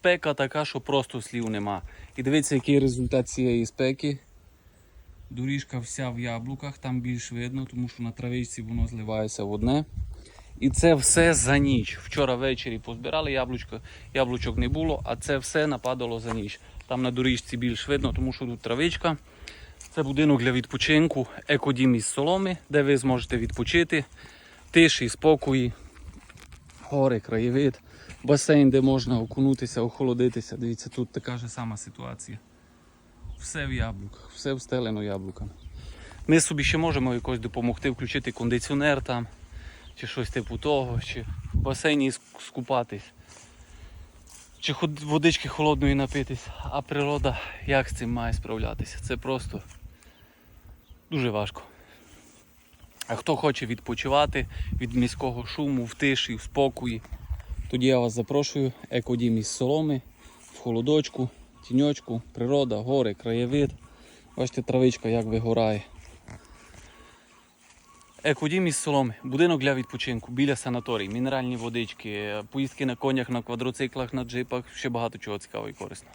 спека така, що просто слів нема. І дивіться, який результат цієї спеки. Доріжка вся в яблуках, там більш видно, тому що на травичці воно зливається в одне. І це все за ніч. Вчора ввечері позбирали яблучко, яблучок не було, а це все нападало за ніч. Там на доріжці більш видно, тому що тут травичка. Це будинок для відпочинку, екодім із соломи, де ви зможете відпочити, тиші, спокої, гори, краєвид, басейн, де можна окунутися, охолодитися. Дивіться, тут така ж сама ситуація. Все в яблуках, все встелено яблуками. Ми собі ще можемо якось допомогти, включити кондиціонер там, чи щось типу того, чи в басейні ск- скупатись, чи водички холодної напитись. А природа як з цим має справлятися? Це просто дуже важко. А хто хоче відпочивати від міського шуму, в тиші, в спокої, тоді я вас запрошую. Екодім із соломи, в холодочку, тіньочку, природа, гори, краєвид. Бачите, травичка як вигорає. Екодім із соломи, будинок для відпочинку, біля санаторій, мінеральні водички, поїздки на конях, на квадроциклах, на джипах, ще багато чого цікавого і корисного.